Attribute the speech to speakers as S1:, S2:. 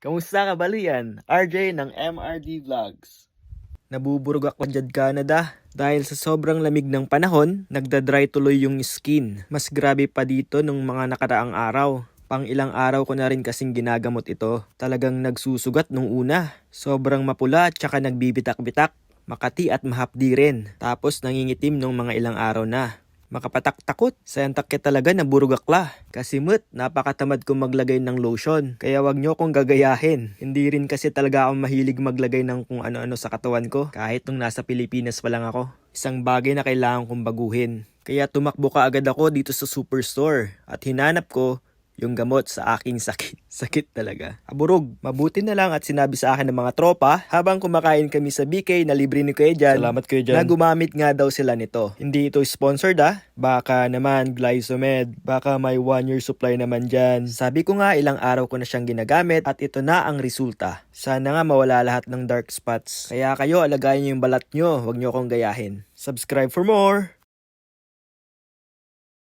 S1: Kamusta ka balian? RJ ng MRD Vlogs. Nabuburog ako dyan Canada. Dahil sa sobrang lamig ng panahon, nagda-dry tuloy yung skin. Mas grabe pa dito nung mga nakaraang araw. Pang ilang araw ko na rin kasing ginagamot ito. Talagang nagsusugat nung una. Sobrang mapula at saka nagbibitak-bitak. Makati at mahapdi rin. Tapos nangingitim nung mga ilang araw na. Makapatak-takot. Sa antakya talaga na burugakla. Kasi mut, napakatamad kong maglagay ng lotion. Kaya wag nyo akong gagayahin. Hindi rin kasi talaga ako mahilig maglagay ng kung ano-ano sa katawan ko. Kahit nung nasa Pilipinas pa lang ako. Isang bagay na kailangan kong baguhin. Kaya tumakbo ka agad ako dito sa superstore. At hinanap ko yung gamot sa aking sakit. Sakit talaga. Aburog, mabuti na lang at sinabi sa akin ng mga tropa habang kumakain kami sa BK na libre ni Kuya Jan.
S2: Salamat, Kuya Jan.
S1: Na gumamit nga daw sila nito. Hindi ito sponsored ah. Baka naman Glycomed. Baka may one year supply naman dyan. Sabi ko nga ilang araw ko na siyang ginagamit at ito na ang resulta. Sana nga mawala lahat ng dark spots. Kaya kayo alagayin niyo yung balat nyo. Huwag nyo akong gayahin. Subscribe for more!